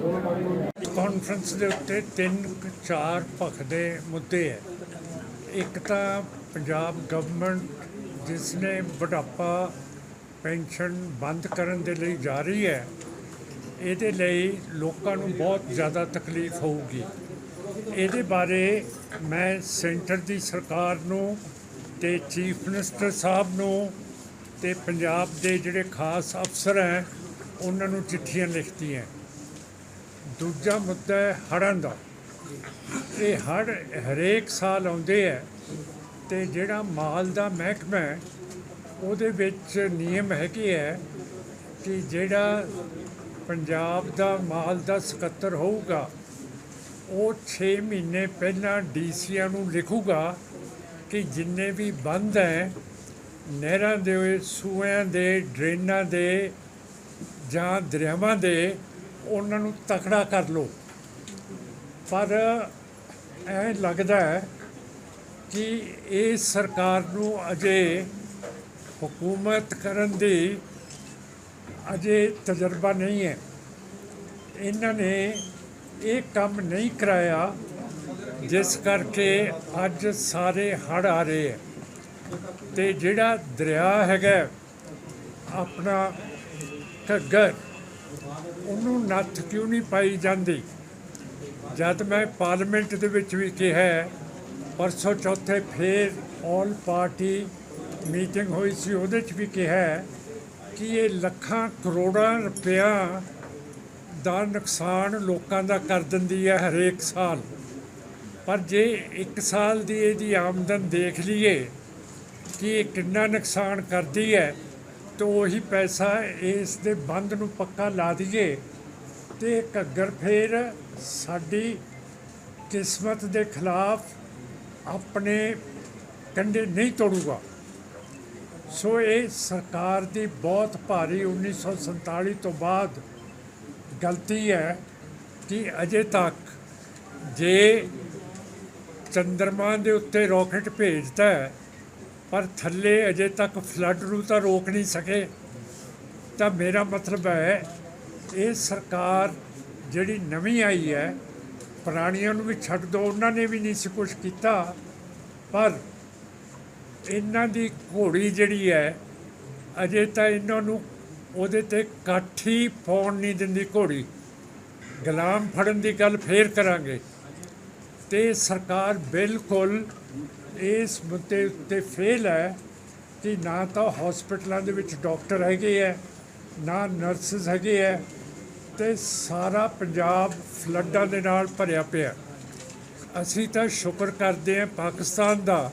Conference ਦੇ ਉੱਤੇ ਤਿੰਨ ਕੁ ਚਾਰ ਭਖ ਦੇ ਮੁੱਦੇ ਹੈ। ਇੱਕ ਤਾਂ ਪੰਜਾਬ ਗਵਰਨਮੈਂਟ ਜਿਸ ਨੇ ਬੁਢਾਪਾ, ਪੈਨਸ਼ਨ ਬੰਦ ਕਰਨ ਦੇ ਲਈ ਜਾ ਰਹੀ ਹੈ, ਇਹਦੇ ਲਈ ਲੋਕਾਂ ਨੂੰ ਬਹੁਤ ਜ਼ਿਆਦਾ ਤਕਲੀਫ ਹੋਊਗੀ। ਇਹਦੇ ਬਾਰੇ ਮੈਂ ਸੈਂਟਰ ਦੀ ਸਰਕਾਰ ਨੂੰ ਤੇ ਚੀਫ ਮਿਨਿਸਟਰ ਸਾਹਿਬ ਨੂੰ ਤੇ ਪੰਜਾਬ ਦੇ ਜਿਹੜੇ ਖਾਸ ਅਫਸਰ ਹੈ, ਉਹਨਾਂ ਨੂੰ ਚਿੱਠੀਆਂ ਲਿਖਤੀਆਂ। ਦੂਜਾ ਮੁੱਦਾ ਹੈ ਹੜ੍ਹਾਂ ਦਾ। ਇਹ ਹੜ੍ਹ ਹਰੇਕ ਸਾਲ ਆਉਂਦੇ ਹੈ ਤੇ ਜਿਹੜਾ ਮਾਲ ਦਾ ਮਹਿਕਮਾ ਹੈ, ਉਹਦੇ ਵਿੱਚ ਨਿਯਮ ਹੈਗੇ ਹੈ ਕਿ ਜਿਹੜਾ ਪੰਜਾਬ ਦਾ ਮਾਲ ਦਾ ਸਕੱਤਰ ਹੋਊਗਾ, ਉਹ 6 ਮਹੀਨੇ ਪਹਿਲਾਂ ਡੀਸੀਆਂ ਨੂੰ ਲਿਖੂਗਾ ਕਿ ਜਿੰਨੇ ਵੀ ਬੰਦ ਹੈ, ਨਹਿਰਾਂ ਦੇ ਸੂਆਂ ਦੇ, ਡਰੇਨਾਂ ਦੇ ਜਾਂ ਦਰਿਆਵਾਂ ਦੇ ਉਹਨਾਂ ਨੂੰ ਤਕੜਾ ਕਰ ਲਓ। ਪਰ ਐ ਲੱਗਦਾ ਹੈ ਕਿ ਇਹ ਸਰਕਾਰ ਨੂੰ ਅਜੇ ਹਕੂਮਤ ਕਰਨ ਦੀ ਅਜੇ ਤਜਰਬਾ ਨਹੀਂ ਹੈ। ਇਹਨਾਂ ਨੇ ਇਹ ਕੰਮ ਨਹੀਂ ਕਰਾਇਆ, ਜਿਸ ਕਰਕੇ ਅੱਜ ਸਾਰੇ ਹੜ੍ਹ ਆ ਰਹੇ ਹੈ। ਤੇ ਜਿਹੜਾ ਦਰਿਆ ਹੈਗਾ, ਆਪਣਾ ਘੱਗਰ ਉਹਨੂੰ ਨੱਥ ਕਿਉਂ ਨਹੀਂ ਪਾਈ ਜਾਂਦੀ? ਜਦ ਮੈਂ ਪਾਰਲੀਮੈਂਟ ਦੇ ਵਿੱਚ ਵੀ ਕਿਹਾ, ਪਰਸੋਂ ਚੌਥੇ ਫੇਰ ਆਲ ਪਾਰਟੀ ਮੀਟਿੰਗ ਹੋਈ ਸੀ, ਉਹਦੇ 'ਚ ਵੀ ਕਿਹਾ ਕਿ ਇਹ ਲੱਖਾਂ ਕਰੋੜਾਂ ਰੁਪਇਆ ਦਾ ਨੁਕਸਾਨ ਲੋਕਾਂ ਦਾ ਕਰ ਦਿੰਦੀ ਹੈ ਹਰੇਕ ਸਾਲ। ਪਰ ਜੇ ਇੱਕ ਸਾਲ ਦੀ ਇਹਦੀ ਆਮਦਨ ਦੇਖ ਲਈਏ ਕਿ ਇਹ ਕਿੰਨਾ ਨੁਕਸਾਨ ਕਰਦੀ ਹੈ ਤੋਂ ਉਹੀ ਪੈਸਾ ਇਸ ਦੇ ਬੰਦ ਨੂੰ ਪੱਕਾ ਲਾ ਦਈਏ ਤੇ ਘੱਗਰ ਫੇਰ ਸਾਡੀ ਕਿਸਮਤ ਦੇ ਖਿਲਾਫ ਆਪਣੇ ਕੰਡੇ ਨਹੀਂ ਤੋੜੂਗਾ। ਸੋ ਇਹ ਸਰਕਾਰ ਦੀ ਬਹੁਤ ਭਾਰੀ 1947 ਤੋਂ ਬਾਅਦ ਗਲਤੀ ਹੈ ਕਿ ਅਜੇ ਤੱਕ ਜੇ ਚੰਦਰਮਾ ਦੇ ਉੱਤੇ ਰਾਕਟ ਭੇਜਦਾ ਹੈ ਪਰ ਥੱਲੇ ਅਜੇ ਤੱਕ ਫਲੱਡ ਨੂੰ ਤਾਂ ਰੋਕ ਨਹੀਂ ਸਕੇ। ਤਾਂ ਮੇਰਾ ਮਤਲਬ ਹੈ, ਇਹ ਸਰਕਾਰ ਜਿਹੜੀ ਨਵੀਂ ਆਈ ਹੈ, ਪੁਰਾਣੀਆਂ ਨੂੰ ਵੀ ਛੱਡ ਦੋ, ਉਹਨਾਂ ਨੇ ਵੀ ਨਹੀਂ ਸੀ ਕੁਝ ਕੀਤਾ। ਪਰ ਇਹਨਾਂ ਦੀ ਘੋੜੀ ਜਿਹੜੀ ਹੈ, ਅਜੇ ਤਾਂ ਇਹਨਾਂ ਨੂੰ ਉਹਦੇ ਤੇ ਕਾਠੀ ਪਾਉਣ ਨਹੀਂ ਦਿੰਦੀ ਘੋੜੀ। ਗੁਲਾਮ ਫੜਨ ਦੀ ਗੱਲ ਫੇਰ ਕਰਾਂਗੇ। ਤੇ ਸਰਕਾਰ ਬਿਲਕੁਲ ਇਸ ਮੁੱਦੇ ਉੱਤੇ ਫੇਲ ਹੈ ਕਿ ਨਾ ਤਾਂ ਹਸਪੀਟਲਾਂ ਦੇ ਵਿੱਚ ਡਾਕਟਰ ਹੈਗੇ ਹੈ, ਨਾ ਨਰਸਿਸ ਹੈਗੇ ਹੈ ਤੇ ਸਾਰਾ ਪੰਜਾਬ ਫਲੱਡਾਂ ਦੇ ਨਾਲ ਭਰਿਆ ਪਿਆ ਅਸੀਂ ਤਾਂ ਸ਼ੁਕਰ ਕਰਦੇ ਹਾਂ ਪਾਕਿਸਤਾਨ ਦਾ,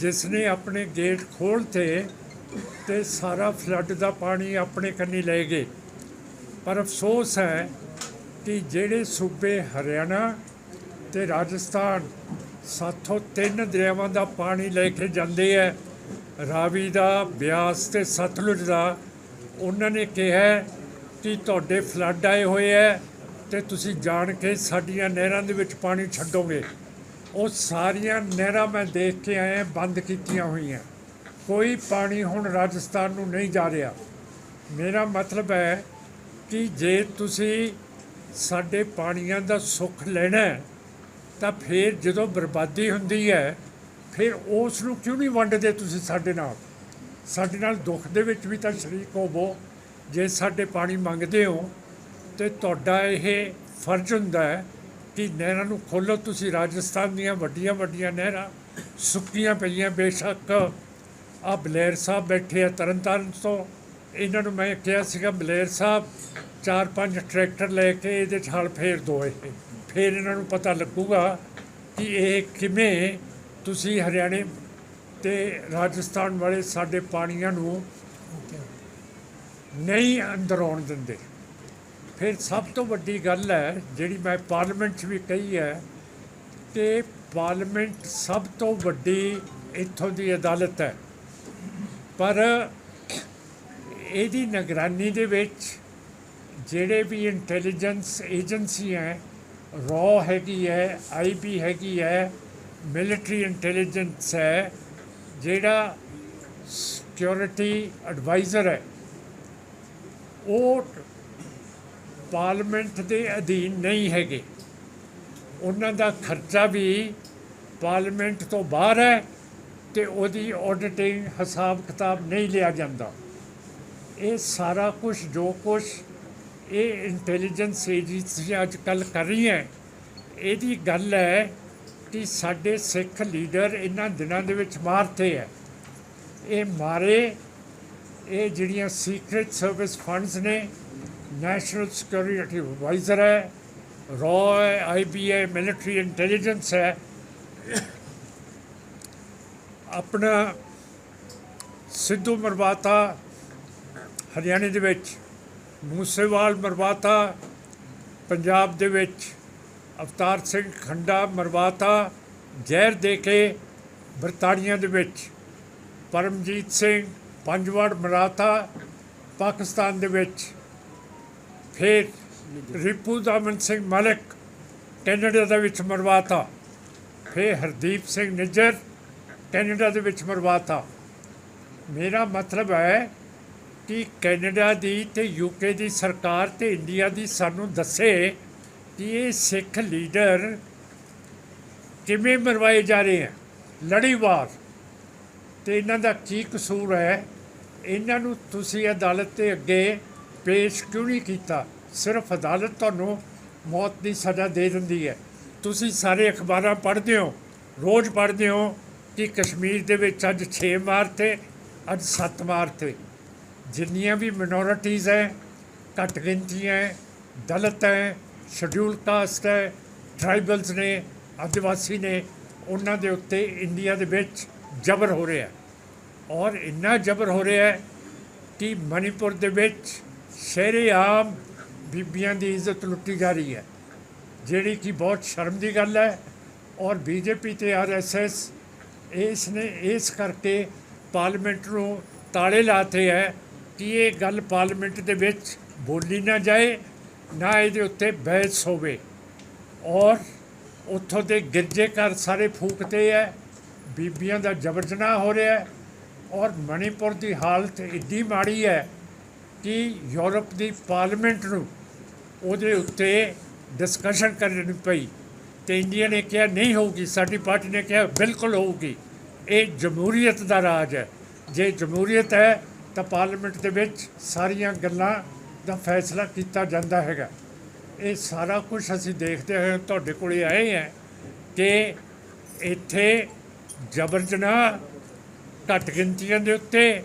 ਜਿਸ ਨੇ ਆਪਣੇ ਗੇਟ ਖੋਲ੍ਹਤੇ ਤੇ ਸਾਰਾ ਫਲੱਡ ਦਾ ਪਾਣੀ ਆਪਣੇ ਕੰਨੀ ਲੈ ਗਏ। ਪਰ ਅਫਸੋਸ ਹੈ ਕਿ ਜਿਹੜੇ ਸੂਬੇ ਹਰਿਆਣਾ ਤੇ ਰਾਜਸਥਾਨ ਸਾਥੋਂ ਤਿੰਨ ਦਰਿਆਵਾਂ ਦਾ ਪਾਣੀ ਲੈ ਕੇ ਜਾਂਦੇ ਹੈ ਰਾਵੀ ਦਾ ਬਿਆਸ ਤੇ ਸਤਲੁਜ ਦਾ। ਉਹਨਾਂ ਨੇ ਕਿਹਾ ਕਿ ਤੁਹਾਡੇ ਫਲੱਡ ਆਏ ਹੋਏ ਹੈ ਤੇ ਤੁਸੀਂ ਜਾਣ ਕੇ ਸਾਡੀਆਂ ਨਹਿਰਾਂ ਦੇ ਵਿੱਚ ਪਾਣੀ ਛੱਡੋਗੇ। ਉਹ ਸਾਰੀਆਂ ਨਹਿਰਾਂ ਮੈਂ ਦੇਖ ਕੇ ਆਇਆ ਬੰਦ ਕੀਤੀਆਂ ਹੋਈਆਂ। ਕੋਈ ਪਾਣੀ ਹੁਣ ਰਾਜਸਥਾਨ ਨੂੰ ਨਹੀਂ ਜਾ ਰਿਹਾ। ਮੇਰਾ ਮਤਲਬ ਹੈ ਕਿ ਜੇ ਤੁਸੀਂ ਸਾਡੇ ਪਾਣੀਆਂ ਦਾ ਸੁੱਖ ਲੈਣਾ ਹੈ, ਤਾਂ ਫਿਰ ਜਦੋਂ ਬਰਬਾਦੀ ਹੁੰਦੀ ਹੈ, ਫਿਰ ਉਸ ਨੂੰ ਕਿਉਂ ਨਹੀਂ ਵੰਡਦੇ ਤੁਸੀਂ ਸਾਡੇ ਨਾਲ? ਸਾਡੇ ਨਾਲ ਦੁੱਖ ਦੇ ਵਿੱਚ ਵੀ ਤਾਂ ਸ਼ਰੀਕ ਹੋਵੋ। ਜੇ ਸਾਡੇ ਪਾਣੀ ਮੰਗਦੇ ਹੋ, ਤੇ ਤੁਹਾਡਾ ਇਹ ਫਰਜ਼ ਹੁੰਦਾ ਹੈ ਕਿ ਨਹਿਰਾਂ ਨੂੰ ਖੋਲੋ। ਤੁਸੀਂ ਰਾਜਸਥਾਨ ਦੀਆਂ ਵੱਡੀਆਂ ਵੱਡੀਆਂ ਨਹਿਰਾਂ ਸੁੱਕੀਆਂ ਪਈਆਂ, ਬੇਸ਼ੱਕ ਆ ਬਲੇਰ ਸਾਹਿਬ ਬੈਠੇ ਆ ਤਰਨਤਾਰਨ ਤੋਂ। ਇਹਨਾਂ ਨੂੰ ਮੈਂ ਕਿਹਾ ਸੀਗਾ, ਬਲੇਰ ਸਾਹਿਬ, ਚਾਰ ਪੰਜ ਟਰੈਕਟਰ ਲੈ ਕੇ ਇਹਦੇ 'ਚ ਹਲ ਫੇਰ ਦੋ ਇਹ। ਫਿਰ ਇਹਨਾਂ ਨੂੰ ਪਤਾ ਲੱਗੂਗਾ ਕਿ ਇਹ ਕਿਵੇਂ ਤੁਸੀਂ ਹਰਿਆਣੇ ਤੇ ਰਾਜਸਥਾਨ ਵਾਲੇ ਸਾਡੇ ਪਾਣੀਆਂ ਨੂੰ ਨਹੀਂ ਅੰਦਰ ਆਉਣ ਦਿੰਦੇ। ਫਿਰ ਸਭ ਤੋਂ ਵੱਡੀ ਗੱਲ ਹੈ, ਜਿਹੜੀ ਮੈਂ ਪਾਰਲੀਮੈਂਟ 'ਚ ਵੀ ਕਹੀ ਹੈ ਕਿ ਪਾਰਲੀਮੈਂਟ ਸਭ ਤੋਂ ਵੱਡੀ ਇੱਥੋਂ ਦੀ ਅਦਾਲਤ ਹੈ। ਪਰ ਇਹਦੀ ਨਿਗਰਾਨੀ ਦੇ ਵਿੱਚ ਜਿਹੜੇ ਵੀ ਇੰਟੈਲੀਜੈਂਸ ਏਜੰਸੀ ਹੈ ਰॉ ਹੈਗੀ ਹੈ ਆਈਬੀ ਹੈਗੀ ਹੈ, ਮਿਲਟਰੀ ਇੰਟੈਲੀਜੈਂਸ ਹੈ, ਜਿਹੜਾ ਸਿਕਿਉਰਿਟੀ ਐਡਵਾਈਜ਼ਰ ਹੈ। ਉਹ ਪਾਰਲੀਮੈਂਟ ਦੇ ਅਧੀਨ ਨਹੀਂ ਹੈਗੇ। ਉਹਨਾਂ ਦਾ ਖਰਚਾ ਵੀ ਪਾਰਲੀਮੈਂਟ ਤੋਂ ਬਾਹਰ ਹੈ ਤੇ ਉਹਦੀ ਆਡਿਟਿੰਗ ਹਿਸਾਬ ਕਿਤਾਬ ਨਹੀਂ ਲਿਆ ਜਾਂਦਾ। ਇਹ ਸਾਰਾ ਕੁਝ ਜੋ ਕੁਝ ਇਹ ਇੰਟੈਲੀਜੈਂਸ ਏਜੰਸੀਆਂ ਅੱਜ ਕੱਲ੍ਹ ਕਰ ਰਹੀ ਹੈ। ਇਹਦੀ ਗੱਲ ਹੈ ਕਿ ਸਾਡੇ ਸਿੱਖ ਲੀਡਰ ਇਹਨਾਂ ਦਿਨਾਂ ਦੇ ਵਿੱਚ ਮਾਰਤੇ ਹੈ। ਇਹ ਮਾਰੇ, ਇਹ ਜਿਹੜੀਆਂ ਸੀਕ੍ਰੀਟ ਸਰਵਿਸ ਫੰਡਸ ਨੇ ਨੈਸ਼ਨਲ ਸਿਕਿਉਰਿਟੀ ਐਡਵਾਈਜ਼ਰ ਹੈ ਰॉ ਹੈ ਆਈਬੀਏ ਮਿਲਟਰੀ ਇੰਟੈਲੀਜੈਂਸ ਹੈ। ਆਪਣਾ ਸਿੱਧੂ ਮਰਵਾਤਾ ਹਰਿਆਣੇ ਦੇ ਵਿੱਚ। ਮੂਸੇਵਾਲ ਮਰਵਾਤਾ, ਪੰਜਾਬ ਦੇ ਵਿੱਚ ਅਵਤਾਰ ਸਿੰਘ ਖੰਡਾ ਮਰਵਾਤਾ, ਜ਼ਹਿਰ ਦੇ ਕੇ ਬਰਤਾਨੀਆਂ ਦੇ ਵਿੱਚ ਪਰਮਜੀਤ ਸਿੰਘ ਪੰਜਵੜ ਮਰਾਤਾ, ਪਾਕਿਸਤਾਨ ਦੇ ਵਿੱਚ ਫਿਰ ਰਿਪੂ ਦਮਨ ਸਿੰਘ ਮਲਕ, ਕੈਨੇਡਾ ਦੇ ਵਿੱਚ ਮਰਵਾਤਾ, ਫਿਰ ਹਰਦੀਪ ਸਿੰਘ ਨਿੱਜਰ, ਕੈਨੇਡਾ ਦੇ ਵਿੱਚ ਮਰਵਾਤਾ। ਮੇਰਾ ਮਤਲਬ ਹੈ ਕਿ ਕੈਨੇਡਾ ਦੀ ਤੇ ਯੂਕੇ ਦੀ ਸਰਕਾਰ ਤੇ ਇੰਡੀਆ ਦੀ ਸਾਨੂੰ ਦੱਸੇ ਕਿ ਇਹ ਸਿੱਖ ਲੀਡਰ ਕਿਵੇਂ ਮਰਵਾਏ ਜਾ ਰਹੇ ਹੈ ਲੜੀਵਾਰ। ਤੇ ਇਹਨਾਂ ਦਾ ਕੀ ਕਸੂਰ ਹੈ? ਇਹਨਾਂ ਨੂੰ ਤੁਸੀਂ ਅਦਾਲਤ 'ਤੇ ਅੱਗੇ ਪੇਸ਼ ਕਿਉਂ ਨਹੀਂ ਕੀਤਾ? ਸਿਰਫ ਅਦਾਲਤ ਤੁਹਾਨੂੰ ਮੌਤ ਦੀ ਸਜ਼ਾ ਦੇ ਦਿੰਦੀ ਹੈ। ਤੁਸੀਂ ਸਾਰੇ ਅਖਬਾਰਾਂ ਪੜ੍ਹਦੇ ਹੋ, ਰੋਜ਼ ਪੜ੍ਹਦੇ ਹੋ ਕਿ ਕਸ਼ਮੀਰ ਦੇ ਵਿੱਚ ਅੱਜ 6 ਮਾਰਤੇ ਅੱਜ 7 ਮਾਰਤੇ ਜਿੰਨੀਆਂ ਵੀ ਮਿਨੋਰਿਟੀਜ਼ ਹੈ, ਘੱਟ ਗਿਣਤੀਆਂ ਹੈ, ਦਲਿਤ ਹੈ ਸ਼ਡਿਊਲ ਕਾਸਟ ਹੈ ਟ੍ਰਾਈਬਲਸ ਨੇ, ਆਦਿਵਾਸੀ ਨੇ, ਉਹਨਾਂ ਦੇ ਉੱਤੇ ਇੰਡੀਆ ਦੇ ਵਿੱਚ ਜ਼ਬਰ ਹੋ ਰਿਹਾ ਔਰ ਇੰਨਾ ਜ਼ਬਰ ਹੋ ਰਿਹਾ ਹੈ ਕਿ ਮਨੀਪੁਰ ਦੇ ਵਿੱਚ ਸ਼ਰੇਆਮ ਬੀਬੀਆਂ ਦੀ ਇੱਜ਼ਤ ਲੁੱਟੀ ਜਾ ਰਹੀ ਹੈ, ਜਿਹੜੀ ਕਿ ਬਹੁਤ ਸ਼ਰਮ ਦੀ ਗੱਲ ਹੈ। ਔਰ ਬੀਜੇਪੀ ਤੇ ਆਰਐਸਐਸ ਇਸ ਨੇ ਇਸ ਕਰਕੇ ਪਾਰਲੀਮੈਂਟ ਨੂੰ ਤਾਲੇ ਲਾਤੇ ਹੈ ਕਿ ਇਹ ਗੱਲ ਪਾਰਲੀਮੈਂਟ ਦੇ ਵਿੱਚ ਬੋਲੀ ਨਾ ਜਾਏ, ਨਾ ਇਹਦੇ ਉੱਤੇ ਬਹਿਸ ਹੋਵੇ। ਔਰ ਉੱਥੋਂ ਦੇ ਗਿਰਜੇ ਘਰ ਸਾਰੇ ਫੂਕਤੇ ਹੈ ਬੀਬੀਆਂ ਦਾ ਜਬਰ ਜਨਾਹ ਹੋ ਰਿਹਾ ਹੈ ਔਰ ਮਣੀਪੁਰ ਦੀ ਹਾਲਤ ਇੱਡੀ ਮਾੜੀ ਹੈ ਕਿ ਯੂਰਪ ਦੀ ਪਾਰਲੀਮੈਂਟ ਨੂੰ ਉਹਦੇ ਉੱਤੇ ਡਿਸਕਸ਼ਨ ਕਰਨੀ ਪਈ ਤੇ ਇੰਡੀਆ ਨੇ ਕਿਹਾ ਨਹੀਂ ਹੋਊਗੀ, ਸਾਡੀ ਪਾਰਟੀ ਨੇ ਕਿਹਾ ਬਿਲਕੁਲ ਹੋਊਗੀ। ਇਹ ਜਮਹੂਰੀਅਤ ਦਾ ਰਾਜ ਹੈ ਜੇ ਜਮਹੂਰੀਅਤ ਹੈ ਤਾਂ ਪਾਰਲੀਮੈਂਟ ਦੇ ਵਿੱਚ ਸਾਰੀਆਂ ਗੱਲਾਂ ਦਾ ਫੈਸਲਾ ਕੀਤਾ ਜਾਂਦਾ ਹੈਗਾ। ਇਹ ਸਾਰਾ ਕੁਝ ਅਸੀਂ ਦੇਖਦੇ ਹੋਏ ਤੁਹਾਡੇ ਕੋਲੇ ਆਏ ਹਾਂ ਕਿ ਇੱਥੇ ਜਬਰ ਜਨਾਹ ਘੱਟ ਗਿਣਤੀਆਂ ਦੇ ਉੱਤੇ,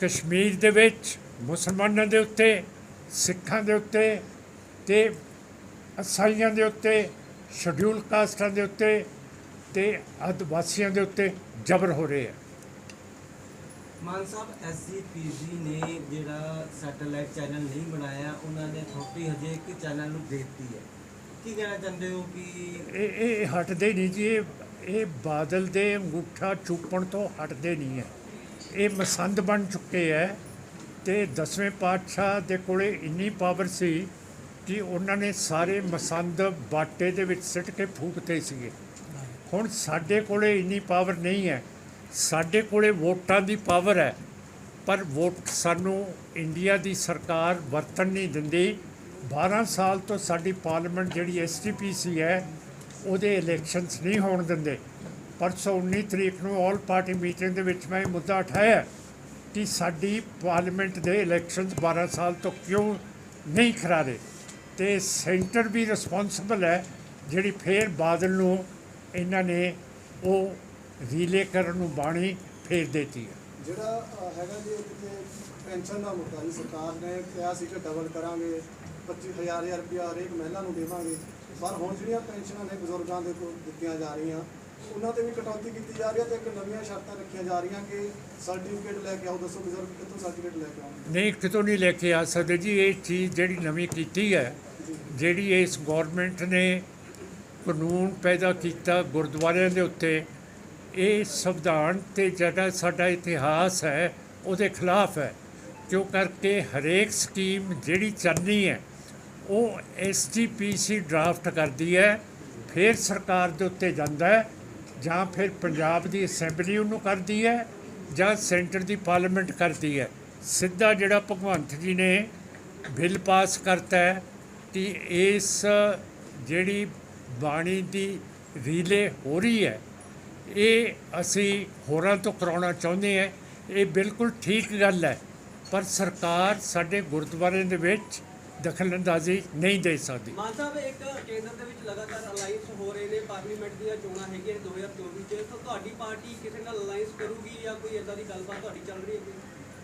ਕਸ਼ਮੀਰ ਦੇ ਵਿੱਚ, ਮੁਸਲਮਾਨਾਂ ਦੇ ਉੱਤੇ, ਸਿੱਖਾਂ ਦੇ ਉੱਤੇ ਤੇ ਅਸਾਈਆਂ ਦੇ ਉੱਤੇ ਸ਼ਡਿਊਲ ਕਾਸਟਾਂ ਦੇ ਉੱਤੇ ਤੇ ਆਦਿਵਾਸੀਆਂ ਦੇ ਉੱਤੇ ਜ਼ਬਰ ਹੋ ਰਹੇ ਆ। ਮਾਨ ਸਾਹਿਬ ਐਸਜੀਪੀਜੀ ਨੇ ਜਿਹੜਾ ਸੈਟੇਲਾਈਟ ਚੈਨਲ ਨਹੀਂ ਬਣਾਇਆ, ਉਹਨਾਂ ਨੇ ਥੋਪੀ ਹਜੇ ਇੱਕ ਚੈਨਲ ਨੂੰ ਦੇ ਹੈ। ਕੀ ਕਹਿਣਾ ਚਾਹੁੰਦੇ ਹੋ ਕਿ ਇਹ ਇਹ ਹਟਦੇ ਨਹੀਂ ਜੀ, ਇਹ ਇਹ ਬਾਦਲ ਦੇ ਅੰਗੂਠਾ ਚੁੱਪਣ ਤੋਂ ਹਟਦੇ ਨਹੀਂ ਹੈ। ਇਹ ਮਸੰਦ ਬਣ ਚੁੱਕੇ ਹੈ ਤੇ ਦਸਵੇਂ ਪਾਤਸ਼ਾਹ ਦੇ ਕੋਲੇ ਇੰਨੀ ਪਾਵਰ ਸੀ ਕਿ ਉਹਨਾਂ ਨੇ ਸਾਰੇ ਮਸੰਦ ਬਾਟੇ ਦੇ ਵਿੱਚ ਸਿੱਟ ਕੇ ਫੂਕਤੇ ਸੀਗੇ। ਹੁਣ ਸਾਡੇ ਕੋਲੇ ਇੰਨੀ ਪਾਵਰ ਨਹੀਂ ਹੈ। ਸਾਡੇ ਕੋਲੇ ਵੋਟਾਂ ਦੀ ਪਾਵਰ ਹੈ, ਪਰ ਵੋਟ ਸਾਨੂੰ ਇੰਡੀਆ ਦੀ ਸਰਕਾਰ ਵਰਤਣ ਨਹੀਂ ਦਿੰਦੀ। 12 ਸਾਲ ਤੋਂ ਸਾਡੀ ਪਾਰਲੀਮੈਂਟ ਜਿਹੜੀ ਐਸਟੀਪੀਸੀ ਹੈ, ਉਹਦੇ ਇਲੈਕਸ਼ਨਸ ਨਹੀਂ ਹੋਣ ਦਿੰਦੇ। ਪਰਸੋਂ 19 ਤਰੀਕ ਨੂੰ ਆਲ ਪਾਰਟੀ ਮੀਟਿੰਗ ਦੇ ਵਿੱਚ ਮੈਂ ਇਹ ਮੁੱਦਾ ਉਠਾਇਆ ਕਿ ਸਾਡੀ ਪਾਰਲੀਮੈਂਟ ਦੇ ਇਲੈਕਸ਼ਨਸ 12 ਸਾਲ ਤੋਂ ਕਿਉਂ ਨਹੀਂ ਕਰਾਰੇ ਤੇ ਸੈਂਟਰ ਵੀ ਰਿਸਪੌਂਸਿਬਲ ਹੈ, ਜਿਹੜੀ ਫੇਰ ਬਾਦਲ ਨੂੰ ਇਹਨਾਂ ਨੇ ਉਹ ਰੀਲੇ ਕਰਨ ਨੂੰ ਬਾਣੀ ਫੇਰ ਦਿੱਤੀ ਹੈ। ਜਿਹੜਾ ਹੈਗਾ ਜੀ ਕਿਤੇ ਪੈਨਸ਼ਨ ਦਾ ਮੁੱਦਾ ਜੀ ਸਰਕਾਰ ਨੇ ਕਿਹਾ ਸੀ ਕਿ ਡਬਲ ਕਰਾਂਗੇ 25000 ਰੁਪਇਆ ਹਰੇਕ ਮਹਿਲਾ ਨੂੰ ਦੇਵਾਂਗੇ। ਪਰ ਹੁਣ ਜਿਹੜੀਆਂ ਪੈਨਸ਼ਨਾਂ ਨੇ ਬਜ਼ੁਰਗਾਂ ਦੇ ਕੋਲ ਦਿੱਤੀਆਂ ਜਾ ਰਹੀਆਂ ਉਹਨਾਂ ਤੇ ਵੀ ਕਟੌਤੀ ਕੀਤੀ ਜਾ ਰਹੀ ਹੈ ਤੇ ਇੱਕ ਨਵੀਆਂ ਸ਼ਰਤਾਂ ਰੱਖੀਆਂ ਜਾ ਰਹੀਆਂ ਕਿ ਸਰਟੀਫਿਕੇਟ ਲੈ ਕੇ ਆਓ। ਦੱਸੋ ਬਜ਼ੁਰਗ ਕਿੱਥੋਂ ਸਰਟੀਫਿਕੇਟ ਲੈ ਕੇ ਆਉਣਗੇ? ਨਹੀਂ ਕਿਤੋਂ ਨਹੀਂ ਲੈ ਕੇ ਆ ਸਕਦੇ ਜੀ। ਇਹ ਚੀਜ਼ ਜਿਹੜੀ ਨਵੀਂ ਕੀਤੀ ਹੈ ਜਿਹੜੀ ਇਸ ਗਵਰਨਮੈਂਟ ਨੇ ਕਾਨੂੰਨ ਪੈਦਾ ਕੀਤਾ ਗੁਰਦੁਆਰਿਆਂ ਦੇ ਉੱਤੇ ਇਹ ਸੰਵਿਧਾਨ ਤੇ ਜਿਹੜਾ ਸਾਡਾ ਇਤਿਹਾਸ ਹੈ, ਉਹਦੇ ਖਿਲਾਫ ਹੈ। ਕਿਉਂ ਕਰਕੇ ਹਰੇਕ ਸਕੀਮ ਜਿਹੜੀ ਚੱਲਣੀ ਹੈ, ਉਹ ਐਸਟੀਪੀਸੀ ਡਰਾਫਟ ਕਰਦੀ ਹੈ, ਫਿਰ ਸਰਕਾਰ ਦੇ ਉੱਤੇ ਜਾਂਦਾ ਹੈ, ਜਾਂ ਫਿਰ ਪੰਜਾਬ ਦੀ ਅਸੈਂਬਲੀ ਉਹਨੂੰ ਕਰਦੀ ਹੈ, ਜਾਂ ਸੈਂਟਰ ਦੀ ਪਾਰਲੀਮੈਂਟ ਕਰਦੀ ਹੈ। ਸਿੱਧਾ ਜਿਹੜਾ ਭਗਵੰਤ ਜੀ ਨੇ ਬਿੱਲ ਪਾਸ ਕਰਤਾ ਹੈ ਕਿ ਇਸ ਜਿਹੜੀ ਬਾਣੀ ਦੀ ਰੀਲੇ ਹੋ ਰਹੀ ਹੈ ਇਹ ਅਸੀਂ ਹੋਰਾਂ ਤੋਂ ਕਰਾਉਣਾ ਚਾਹੁੰਦੇ ਹਾਂ। ਇਹ ਬਿਲਕੁਲ ਠੀਕ ਗੱਲ ਹੈ। ਪਰ ਸਰਕਾਰ ਸਾਡੇ ਗੁਰਦੁਆਰੇ ਦੇ ਵਿੱਚ ਦਖਲਅੰਦਾਜ਼ੀ ਨਹੀਂ ਦੇ ਸਕਦੀ। ਮਾਨ ਸਾਹਿਬ ਇੱਕ ਕੇਂਦਰ ਦੇ ਵਿੱਚ ਲਗਾਤਾਰ ਅਲਾਈਅੰਸ ਹੋ ਰਹੇ ਨੇ ਪਾਰਲੀਮੈਂਟ ਦੀਆਂ ਚੋਣਾਂ ਹੈਗੀਆਂ 2024 ਚ। ਤਾਂ ਤੁਹਾਡੀ ਪਾਰਟੀ ਕਿਸੇ ਨਾਲ ਅਲਾਈਅੰਸ ਕਰੂਗੀ ਜਾਂ ਕੋਈ ਇਦਾਂ ਦੀ ਗੱਲਬਾਤ ਤੁਹਾਡੀ ਚੱਲ ਰਹੀ ਹੈ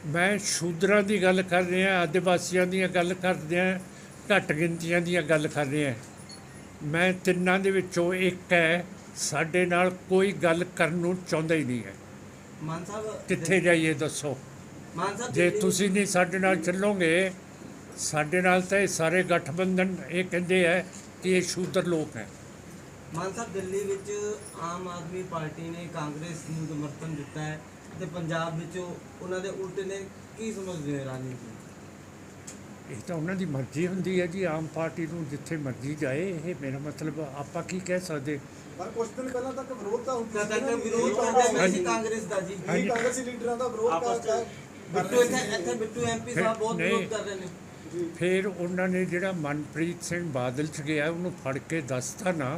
ਮੈਂ ਸ਼ੂਦਰਾਂ ਦੀ ਗੱਲ ਕਰ ਰਿਹਾ ਆਦਿਵਾਸੀਆਂ ਦੀਆਂ ਗੱਲ ਕਰ ਰਿਹਾ ਘੱਟ ਗਿਣਤੀਆਂ ਦੀਆਂ ਗੱਲ ਕਰ ਰਿਹਾ। ਮੈਂ ਤਿੰਨਾਂ ਦੇ ਵਿੱਚੋਂ ਇੱਕ ਹੈ। ਸਾਡੇ ਨਾਲ ਕੋਈ ਗੱਲ ਕਰਨ ਨੂੰ ਚਾਹੁੰਦਾ ਹੀ ਨਹੀਂ ਹੈ। ਮਾਨ ਸਾਹਿਬ ਕਿੱਥੇ ਜਾਈਏ ਦੱਸੋ? ਮਾਨ ਸਾਹਿਬ ਜੇ ਤੁਸੀਂ ਨਹੀਂ ਸਾਡੇ ਨਾਲ ਚੱਲੋਗੇ ਸਾਡੇ ਨਾਲ ਤਾਂ ਇਹ ਸਾਰੇ ਗਠਬੰਧਨ ਇਹ ਕਹਿੰਦੇ ਹੈ ਕਿ ਇਹ ਸ਼ੂਦਰ ਲੋਕ ਹੈ। ਮਾਨ ਸਾਹਿਬ ਦਿੱਲੀ ਵਿੱਚ ਆਮ ਆਦਮੀ ਪਾਰਟੀ ਨੇ ਕਾਂਗਰਸ ਨੂੰ ਸਮਰਥਨ ਦਿੱਤਾ ਹੈ ਤੇ ਪੰਜਾਬ ਵਿੱਚ ਉਹ- ਉਹਨਾਂ ਦੇ ਉਲਟੇ ਨੇ ਕੀ ਸਮਝਦੇ ਹੋ ਰਾਜਨੀਤੀ ਇਹ ਤਾਂ ਉਹਨਾਂ ਦੀ ਮਰਜ਼ੀ ਹੁੰਦੀ ਹੈ ਜੀ ਆਮ ਪਾਰਟੀ ਨੂੰ ਜਿੱਥੇ ਮਰਜ਼ੀ ਜਾਏ ਇਹ ਮੇਰਾ ਮਤਲਬ ਆਪਾਂ ਕੀ ਕਹਿ ਸਕਦੇ? ਪਰ ਕੁਝ ਦਿਨ ਪਹਿਲਾਂ ਤੱਕ ਵਿਰੋਧ ਤਾਂ ਹੁੰਦਾ ਕਦੋਂ ਤੱਕ ਵਿਰੋਧ ਕਰਦੇ ਪਏ ਸੀ ਕਾਂਗਰਸ ਦਾ ਜੀ। ਵੀ ਕਾਂਗਰਸੀ ਲੀਡਰਾਂ ਦਾ ਵਿਰੋਧ ਕਰ ਕਰ ਬਿੱਟੂ ਇੱਥੇ ਇੱਥੇ ਬਿੱਟੂ ਐਮਪੀ ਸਾਹਿਬ ਬਹੁਤ ਨਹੀਂ। ਵਿਰੋਧ ਕਰ ਰਹੇ ਨੇ। ਜੀ। ਫਿਰ ਉਹਨਾਂ ਨੇ ਜਿਹੜਾ ਮਨਪ੍ਰੀਤ ਸਿੰਘ ਬਾਦਲ ਚ ਗਿਆ ਉਹਨੂੰ ਫੜ ਕੇ ਦੱਸਤਾ ਨਾ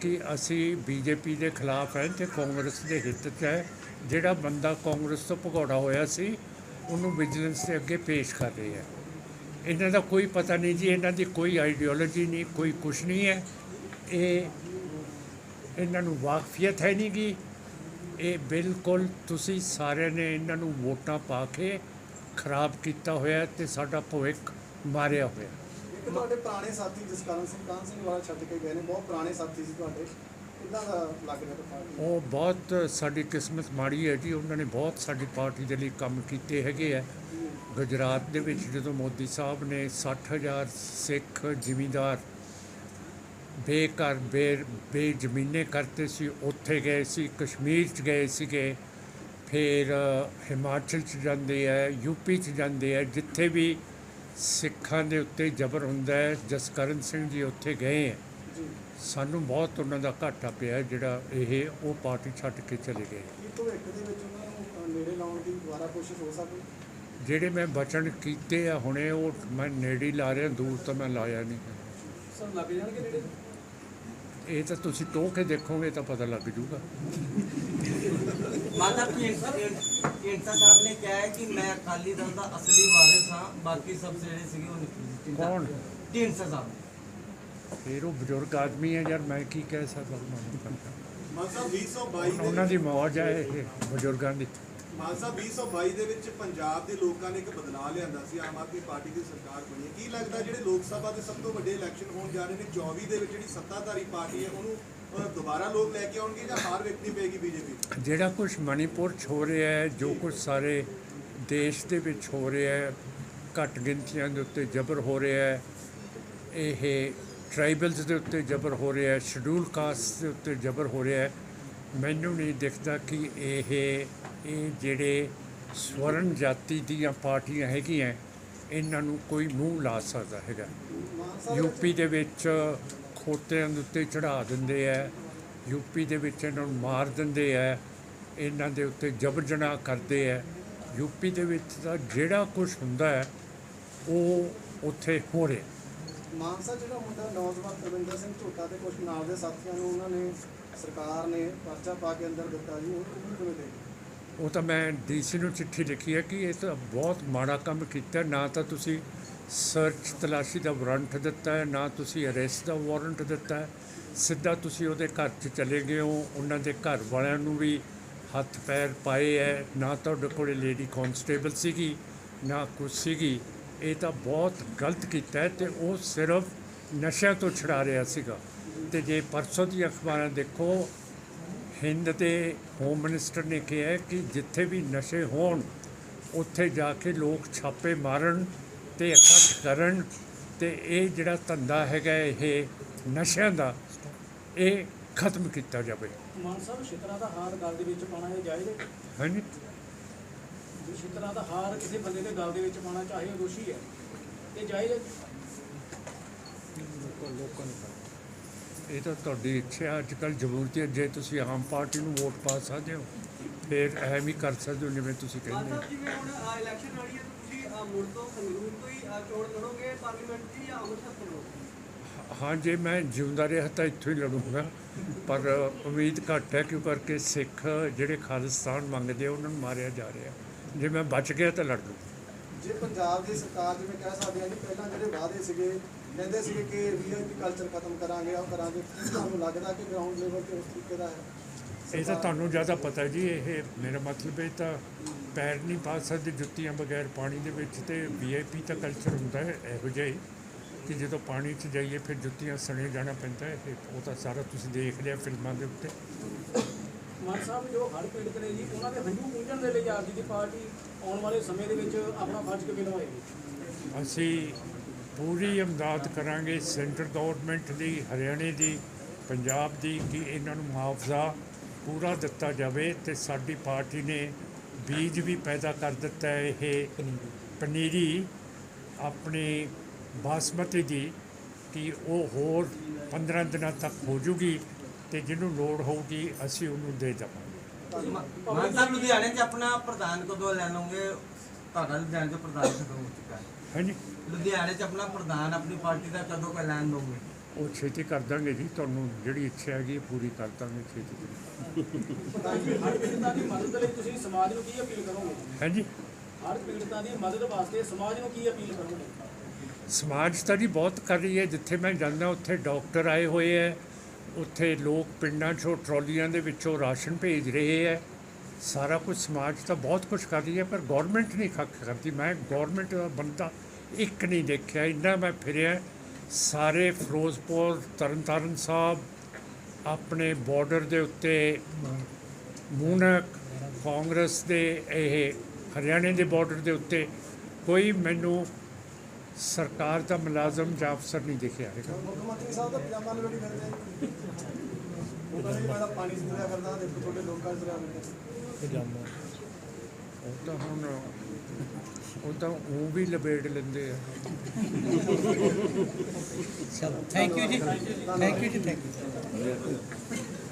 ਕਿ ਅਸੀਂ ਬੀਜੇਪੀ ਦੇ ਖਿਲਾਫ ਹੈ ਤੇ ਕਾਂਗਰਸ ਦੇ ਹਿੱਤ 'ਚ ਹੈ ਜਿਹੜਾ ਬੰਦਾ ਕਾਂਗਰਸ ਤੋਂ ਭਗੌੜਾ ਹੋਇਆ ਸੀ ਉਹਨੂੰ ਵਿਜੀਲੈਂਸ ਦੇ ਅੱਗੇ ਪੇਸ਼ ਕਰ ਰਹੇ ਹੈ ਇਹਨਾਂ ਦਾ ਕੋਈ ਪਤਾ ਨਹੀਂ ਜੀ ਇਹਨਾਂ ਦੀ ਕੋਈ ਆਈਡੀਓਲੋਜੀ ਨਹੀਂ ਕੋਈ ਕੁਛ ਨਹੀਂ ਹੈ ਇਹ ਇਹਨਾਂ ਨੂੰ ਵਾਕਫੀਅਤ ਹੈ ਨਹੀਂ ਗੀ ਇਹ ਬਿਲਕੁਲ ਤੁਸੀਂ ਸਾਰਿਆਂ ਨੇ ਇਹਨਾਂ ਨੂੰ ਵੋਟਾਂ ਪਾ ਕੇ ਖਰਾਬ ਕੀਤਾ ਹੋਇਆ ਤੇ ਸਾਡਾ ਭਵਿੱਖ ਮਾਰਿਆ ਹੋਇਆ। ਇੱਕ ਤੁਹਾਡੇ ਪੁਰਾਣੇ ਸਾਥੀ ਜਸਕਰਨ ਸਿੰਘ ਕਾਨ ਸਿੰਘ ਵਾਲਾ ਛੱਡ ਕੇ ਗਏ ਨੇ ਬਹੁਤ ਪੁਰਾਣੇ ਸਾਥੀ ਸੀ ਤੁਹਾਡੇ। ਕਿੱਦਾਂ ਦਾ ਲੱਗ ਰਿਹਾ ਤੁਹਾਨੂੰ ਉਹ ਬਹੁਤ ਸਾਡੀ ਕਿਸਮਤ ਮਾੜੀ ਹੈ ਜੀ ਉਹਨਾਂ ਨੇ ਬਹੁਤ ਸਾਡੀ ਪਾਰਟੀ ਦੇ ਲਈ ਕੰਮ ਕੀਤੇ ਹੈਗੇ ਆ। ਗੁਜਰਾਤ ਦੇ ਵਿੱਚ ਜਦੋਂ ਮੋਦੀ ਸਾਹਿਬ ਨੇ 60000 ਸਿੱਖ ਜ਼ਿਮੀਂਦਾਰ ਬੇਘਰ ਬੇ ਬੇਜ਼ਮੀਨੇ ਕਰਤੇ ਸੀ ਉੱਥੇ ਗਏ ਸੀ ਕਸ਼ਮੀਰ ਚ ਗਏ ਸੀਗੇ। ਫਿਰ ਹਿਮਾਚਲ ਚ ਜਾਂਦੇ ਆ ਯੂਪੀ ਚ ਜਾਂਦੇ ਆ ਜਿੱਥੇ ਵੀ ਸਿੱਖਾਂ ਦੇ ਉੱਤੇ ਜ਼ਬਰ ਹੁੰਦਾ ਹੈ ਜਸਕਰਨ ਸਿੰਘ ਜੀ ਉੱਥੇ ਗਏ ਆ। ਸਾਨੂੰ ਬਹੁਤ ਉਹਨਾਂ ਦਾ ਘਾਟਾ ਪਿਆ ਜਿਹੜਾ ਇਹ ਉਹ ਪਾਰਟੀ ਛੱਡ ਕੇ ਚਲੇ ਗਏ। ਕੀ ਭਵਿੱਖ ਦੇ ਵਿੱਚ ਉਹਨਾਂ ਨੂੰ ਅ, ਨੇੜੇ ਲਾਉਣ ਦੀ ਦੁਬਾਰਾ ਕੋਸ਼ਿਸ਼ ਹੋ ਸਕਦੀ? ਜਿਹੜੇ ਮੈਂ ਬਚਨ ਕੀਤੇ ਆ ਹੁਣੇ ਉਹ ਮੈਂ ਨੇੜੇ ਲਾ ਰਿਹਾ ਦੂਰ ਤਾਂ ਮੈਂ ਲਾਇਆ ਨਹੀਂ। ਸਰ ਲੱਗ ਜਾਣਗੇ ਨੇੜੇ? ਇਹ ਤਾਂ ਤੁਸੀਂ ਟੋਹ ਕੇ ਦੇਖੋਗੇ ਤਾਂ ਪਤਾ ਲੱਗ ਜੂਗਾ। ਮਾਨ ਸਾਹਿਬ ਢੀਂਡਸਾ ਢੀਂਡਸਾ ਸਾਹਿਬ ਨੇ ਕਿਹਾ ਹੈ ਕਿ ਮੈਂ ਅਕਾਲੀ ਦਲ ਦਾ ਅਸਲੀ ਵਾਰਿਸ ਹਾਂ ਬਾਕੀ ਸਭ ਜਿਹੜੇ ਸੀਗੇ ਉਹ ਨਿਕਲ। ਕੌਣ? ਢੀਂਡਸਾ ਸਾਹਿਬ। ਫਿਰ ਉਹ ਬਜ਼ੁਰਗ ਆਦਮੀ ਹੈ ਯਾਰ ਮੈਂ ਕੀ ਕਹਿ ਸਕਦਾ ਉਹਨਾਂ ਨੂੰ? ਮਾਨ ਸਾਹਿਬ 2022 ਦੇ ਉਹਨਾਂ ਦੀ ਮੌਜ ਹੈ ਇਹ ਬਜ਼ੁਰਗਾਂ ਦੀ। ਮਾਨ ਸਾਹਿਬ 2022 ਦੇ ਵਿੱਚ ਪੰਜਾਬ ਦੇ ਲੋਕਾਂ ਨੇ ਇੱਕ ਬਦਲਾਅ ਲਿਆਂਦਾ ਸੀ ਆਮ ਆਦਮੀ ਪਾਰਟੀ ਦੀ ਸਰਕਾਰ ਬਣੀ। ਕੀ ਲੱਗਦਾ ਜਿਹੜੇ ਲੋਕ ਸਭਾ ਦੇ ਸਭ ਤੋਂ ਵੱਡੇ ਇਲੈਕਸ਼ਨ ਹੋਣ ਜਾ ਰਹੇ ਨੇ 24 ਦੇ ਵਿੱਚ ਜਿਹੜੀ ਸੱਤਾਧਾਰੀ ਪਾਰਟੀ ਹੈ ਉਹਨੂੰ ਦੁਬਾਰਾ ਲੋਕ ਲੈ ਕੇ ਆਉਣਗੇ ਜਾਂ ਹਾਰ ਵੇਖਣੀ ਪਏਗੀ ਬੀਜੇਪੀ ਜਿਹੜਾ ਕੁਝ ਮਣੀਪੁਰ 'ਚ ਹੋ ਰਿਹਾ ਹੈ ਜੋ ਕੁਝ ਸਾਰੇ ਦੇਸ਼ ਦੇ ਵਿੱਚ ਹੋ ਰਿਹਾ ਹੈ ਘੱਟ ਗਿਣਤੀਆਂ ਦੇ ਉੱਤੇ ਜ਼ਬਰ ਹੋ ਰਿਹਾ ਹੈ ਇਹ ਟ੍ਰਾਈਬਲਸ ਦੇ ਉੱਤੇ ਜ਼ਬਰ ਹੋ ਰਿਹਾ ਹੈ ਸ਼ਡਿਊਲ ਕਾਸਟ ਦੇ ਉੱਤੇ ਜ਼ਬਰ ਹੋ ਰਿਹਾ ਹੈ ਮੈਨੂੰ ਨਹੀਂ ਦਿਖਦਾ ਕਿ ਇਹ ਇਹ ਜਿਹੜੇ ਸਵਰਨ ਜਾਤੀ ਦੀਆਂ ਪਾਰਟੀਆਂ ਹੈਗੀਆਂ, ਇਹਨਾਂ ਨੂੰ ਕੋਈ ਮੂੰਹ ਲਾ ਸਕਦਾ ਹੈਗਾ। ਮਾਨ ਸਾਹਿਬ ਯੂਪੀ ਦੇ ਵਿੱਚ ਖੋਤਿਆਂ ਦੇ ਉੱਤੇ ਚੜਾ ਦਿੰਦੇ ਆ ਯੂਪੀ ਦੇ ਵਿੱਚ ਇਹਨਾਂ ਨੂੰ ਮਾਰ ਦਿੰਦੇ ਆ, ਇਹਨਾਂ ਦੇ ਉੱਤੇ ਜਬਰ ਜਨਾਹ ਕਰਦੇ ਆ। ਯੂਪੀ ਦੇ ਵਿੱਚ ਤਾਂ ਜਿਹੜਾ ਕੁਝ ਹੁੰਦਾ ਹੈ, ਉਹ ਉੱਥੇ ਹੋ ਰਿਹਾ। ਮਾਨਸਾ ਜਿਹੜਾ ਮੁੰਡਾ ਨੌਜਵਾਨ ਤਰਵਿੰਦਰ ਸਿੰਘ ਝੋਟਾ ਤੇ ਕੁਝ ਨਾਲ ਦੇ ਸਾਥੀਆਂ ਨੂੰ ਉਹਨਾਂ ਨੇ ਸਰਕਾਰ ਨੇ ਪਰਚਾ ਪਾ ਕੇ ਅੰਦਰ ਦਿੱਤਾ ਜੀ, ਉਹ ਕਿਵੇਂ ਦੇ ਉਹ ਤਾਂ ਮੈਂ ਡੀਸੀ ਨੂੰ ਚਿੱਠੀ ਲਿਖੀ ਹੈ ਕਿ ਇਹ ਤਾਂ ਬਹੁਤ ਮਾੜਾ ਕੰਮ ਕੀਤਾ, ਨਾ ਤਾਂ ਤੁਸੀਂ ਸਰਚ ਤਲਾਸ਼ੀ ਦਾ ਵਾਰੰਟ ਦਿੱਤਾ ਹੈ, ਨਾ ਤੁਸੀਂ ਅਰੈਸਟ ਦਾ ਵਾਰੰਟ ਦਿੱਤਾ ਹੈ, ਸਿੱਧਾ ਤੁਸੀਂ ਉਹਦੇ ਘਰ 'ਚ ਚਲੇ ਗਏ ਹੋ, ਉਹਨਾਂ ਦੇ ਘਰ ਵਾਲਿਆਂ ਨੂੰ ਵੀ ਹੱਥ ਪੈਰ ਪਾਏ ਹੈ, ਨਾ ਤੁਹਾਡੇ ਕੋਲੇ ਲੇਡੀ ਕਾਂਸਟੇਬਲ ਸੀਗੀ, ਨਾ ਕੁਛ ਸੀਗੀ। ਇਹ ਤਾਂ ਬਹੁਤ ਗਲਤ ਕੀਤਾ ਹੈ ਤੇ ਉਹ ਸਿਰਫ ਨਸ਼ਿਆਂ ਤੋਂ ਛੁਡਾ ਰਿਹਾ ਸੀਗਾ। ਤੇ ਜੇ ਪਰਸੋਂ ਦੀ ਅਖਬਾਰਾਂ ਦੇਖੋ ਹਿੰਦ ਦੇ ਹੋਮ ਮਿਨਿਸਟਰ ਨੇ ਕਿਹਾ ਹੈ ਕਿ ਜਿੱਥੇ ਵੀ ਨਸ਼ੇ ਹੋਣ ਉੱਥੇ ਜਾ ਕੇ ਲੋਕ ਛਾਪੇ ਮਾਰਨ ਤੇ ਇਕੱਠ ਕਰਨ ਤੇ ਇਹ ਜਿਹੜਾ ਧੰਦਾ ਹੈਗਾ ਇਹ ਨਸ਼ਿਆਂ ਦਾ ਇਹ ਖਤਮ ਕੀਤਾ ਜਾਵੇ। ਮਾਨ ਸਾਹਿਬ ਸ਼ਿਤਰਾ ਦਾ ਹਾਰ ਗਲ ਦੇ ਵਿੱਚ ਪਾਉਣਾ ਇਹ ਜਾਇਜ਼ ਹੈ? ਹਾਂਜੀ। ਸ਼ਿਤਰਾ ਦਾ ਹਾਰ ਕਿਸੇ ਬੰਦੇ ਦੇ ਗਲ ਦੇ ਵਿੱਚ ਪਾਉਣਾ ਚਾਹੇ ਉਹ ਦੋਸ਼ੀ ਹੈ ਇਹ ਜਾਇਜ਼ ਹੈ? ਇਹ ਤਾਂ ਤੁਹਾਡੀ ਇੱਛਾ ਅੱਜ ਕੱਲ੍ਹ ਜ਼ਰੂਰਤ ਹੈ ਜੇ ਤੁਸੀਂ ਆਮ ਪਾਰਟੀ ਨੂੰ ਵੋਟ ਪਾ ਸਕਦੇ ਹੋ ਫਿਰ ਐਵੇਂ ਹੀ ਕਰ ਸਕਦੇ ਹੋ ਜਿਵੇਂ ਤੁਸੀਂ ਕਹਿੰਦੇ ਹੋ। ਸਾਹਿਬ ਜਿਵੇਂ ਹੁਣ ਇਲੈਕਸ਼ਨ ਵਾਲੀ ਹੈ ਤਾਂ ਤੁਸੀਂ ਅ, ਮੁੜ ਤੋਂ ਸੰਗਰੂਰ ਤੋਂ ਹੀ ਅ, ਚੋਣ ਲੜੋਗੇ ਪਾਰਲੀਮੈਂਟ ਦੀ ਜਾਂ ਅੰਮ੍ਰਿਤਸਰ ਤੋਂ? ਲੜੋਗੇ ਹਾਂ ਜੇ ਮੈਂ ਜਿਉਂਦਾ ਰਿਹਾ ਤਾਂ ਇੱਥੋਂ ਹੀ ਲੜੂੰਗਾ ਪਰ ਉਮੀਦ ਘੱਟ ਹੈ ਕਿਉਂ ਕਰਕੇ ਸਿੱਖ ਜਿਹੜੇ ਖਾਲਿਸਤਾਨ ਮੰਗਦੇ ਆ ਉਹਨਾਂ ਨੂੰ ਮਾਰਿਆ ਜਾ ਰਿਹਾ। ਜੇ ਮੈਂ ਬਚ ਗਿਆ ਤਾਂ ਲੜ ਲੂੰ ਜੇ ਪੰਜਾਬ ਦੀ ਸਰਕਾਰ ਜਿਵੇਂ ਕਹਿ ਸਕਦੇ ਆ ਜੀ ਪਹਿਲਾਂ ਜਿਹੜੇ ਵਾਅਦੇ ਸੀਗੇ ਕਹਿੰਦੇ ਸੀਗੇ ਕਿ ਵੀਆਈਪੀ ਕਲਚਰ ਖਤਮ ਕਰਾਂਗੇ ਉਹ ਕਰਾਂਗੇ। ਤੁਹਾਨੂੰ ਲੱਗਦਾ ਕਿ ਗਰਾਊਂਡ ਲੈਵਲ ਤੇ ਉਸ ਤਰੀਕੇ ਦਾ ਹੈ। ਇਹ ਤਾਂ ਤੁਹਾਨੂੰ ਜ਼ਿਆਦਾ ਪਤਾ ਜੀ ਇਹ ਮੇਰਾ ਮਤਲਬ ਇਹ ਤਾਂ ਪੈਰ ਨਹੀਂ ਪਾ ਸਕਦੇ ਜੁੱਤੀਆਂ ਬਗੈਰ ਪਾਣੀ ਦੇ ਵਿੱਚ ਤੇ ਵੀਆਈਪੀ ਤਾਂ ਕਲਚਰ ਹੁੰਦਾ ਹੈ ਇਹੋ ਜਿਹਾ ਹੀ। ਕਿ ਜਦੋਂ ਪਾਣੀ 'ਚ ਜਾਈਏ ਫਿਰ ਜੁੱਤੀਆਂ ਸਣੇ ਜਾਣਾ ਪੈਂਦਾ ਹੈ ਇਹ ਉਹ ਤਾਂ ਸਾਰਾ ਤੁਸੀਂ ਦੇਖ ਲਿਆ ਫਿਲਮਾਂ ਦੇ ਉੱਤੇ। ਮਾਨ ਸਾਹਿਬ ਜੋ ਹੜ੍ਹ ਪੀੜਤ ਨੇ ਜੀ ਉਹਨਾਂ ਦੇ ਹੰਝੂ ਪੂੰਝਣ ਦੇ ਲਈ ਆਪ ਜੀ ਦੀ ਪਾਰਟੀ ਆਉਣ ਵਾਲੇ ਸਮੇਂ ਦੇ ਵਿੱਚ ਆਪਣਾ ਫਰਜ਼ ਕਿਵੇਂ ਨਿਭਾਏਗੀ? ਅਸੀਂ ਪੂਰੀ ਇਮਦਾਦ ਕਰਾਂਗੇ ਸੈਂਟਰ ਗਵਰਨਮੈਂਟ ਦੀ ਹਰਿਆਣੇ ਦੀ ਪੰਜਾਬ ਦੀ ਕਿ ਇਹਨਾਂ ਨੂੰ ਮੁਆਵਜ਼ਾ ਪੂਰਾ ਦਿੱਤਾ ਜਾਵੇ ਤੇ ਸਾਡੀ ਪਾਰਟੀ ਨੇ ਬੀਜ ਵੀ ਪੈਦਾ ਕਰ ਦਿੱਤਾ ਹੈ ਇਹ ਪਨੀਰੀ। ਆਪਣੀ ਬਾਸਮਤੀ ਦੀ ਕਿ ਉਹ ਹੋਰ 15 ਦਿਨਾਂ ਤੱਕ ਹੋ ਜੂਗੀ ਤੇ ਜਿਹਨੂੰ ਲੋੜ ਹੋਊਗੀ ਅਸੀਂ ਉਹਨੂੰ ਦੇ ਦੇਵਾਂਗੇ। ਮਾਨ ਸਾਹਿਬ ਲੁਧਿਆਣੇ 'ਚ ਆਪਣਾ ਪ੍ਰਧਾਨ ਕਦੋਂ ਲੈ ਲਓਗੇ ਤੁਹਾਡਾ ਲੁਧਿਆਣੇ 'ਚ ਪ੍ਰਧਾਨ ਕਦੋਂ ਹੋ ਚੁੱਕਾ ਹੈ? ਹਾਂਜੀ। ਲੁਧਿਆਣੇ 'ਚ ਆਪਣਾ ਪ੍ਰਧਾਨ ਆਪਣੀ ਪਾਰਟੀ ਦਾ ਕਦੋਂ ਕਾ ਐਲਾਨ ਦੋਗੇ ਉਹ ਛੇਤੀ ਕਰ ਦਾਂਗੇ ਜੀ ਤੁਹਾਨੂੰ ਜਿਹੜੀ ਇੱਛਾ ਹੈਗੀ ਪੂਰੀ ਕਰ ਦਾਂਗੇ ਛੇਤੀ ਹੜ੍ਹ ਪੀੜਤਾਂ ਦੀ ਮਦਦ ਲਈ ਤੁਸੀਂ ਸਮਾਜ ਨੂੰ ਕੀ ਅਪੀਲ ਕਰੋਗੇ? ਹਾਂਜੀ? ਹੜ੍ਹ ਪੀੜਤਾਂ ਦੀ ਮਦਦ ਵਾਸਤੇ ਸਮਾਜ ਨੂੰ ਕੀ ਅਪੀਲ ਕਰੋਗੇ? ਸਮਾਜ ਤਾਂ ਜੀ ਬਹੁਤ ਕਰ ਰਹੀ ਹੈ ਜਿੱਥੇ ਮੈਂ ਜਾਂਦਾ ਉੱਥੇ ਡਾਕਟਰ ਆਏ ਹੋਏ ਹੈ ਉੱਥੇ ਲੋਕ ਪਿੰਡਾਂ 'ਚੋਂ ਟਰਾਲੀਆਂ ਦੇ ਵਿੱਚੋਂ ਰਾਸ਼ਨ ਭੇਜ ਰਹੇ ਹੈ। ਸਾਰਾ ਕੁਝ ਸਮਾਜ ਤਾਂ ਬਹੁਤ ਕੁਝ ਕਰ ਰਹੀ ਹੈ ਪਰ ਗਵਰਨਮੈਂਟ ਨਹੀਂ ਕੱਖ ਕਰਦੀ। ਮੈਂ ਗਵਰਨਮੈਂਟ ਦਾ ਬੰਦਾ ਇੱਕ ਨਹੀਂ ਦੇਖਿਆ। ਇੰਨਾ ਮੈਂ ਫਿਰਿਆ ਸਾਰੇ ਫਿਰੋਜ਼ਪੁਰ ਤਰਨਤਾਰਨ ਸਾਹਿਬ ਆਪਣੇ ਬਾਰਡਰ ਦੇ ਉੱਤੇ ਮੂਨਕ ਕਾਂਗਰਸ ਦੇ ਇਹ ਹਰਿਆਣੇ ਦੇ ਬਾਰਡਰ ਦੇ ਉੱਤੇ ਕੋਈ ਮੈਨੂੰ ਸਰਕਾਰ ਦਾ ਮੁਲਾਜ਼ਮ ਜਾਂ ਅਫਸਰ ਨਹੀਂ ਦਿਖਿਆ ਹੈਗਾ। ਮੁੱਖ ਮੰਤਰੀ ਸਾਹਿਬ ਦਾ ਪਜਾਮਾ ਫਿਰਦੇ ਆ। ਜੀ। ਉਹ ਕਹਿੰਦੇ ਮੈਂ ਤਾਂ ਪਾਣੀ ਸੁਧਰਿਆ ਕਰਦਾ ਦੇਖੋ ਤੁਹਾਡੇ ਲੋਕਾਂ ਦੇ ਸੁਧਰਿਆ ਫਿਰਦੇ ਉਹ ਤਾਂ ਹੁਣ ਉਹ ਤਾਂ ਉਹ ਵੀ ਲਪੇਟ ਲੈਂਦੇ ਆ ਚਲੋ thank you ji thank you ji thank you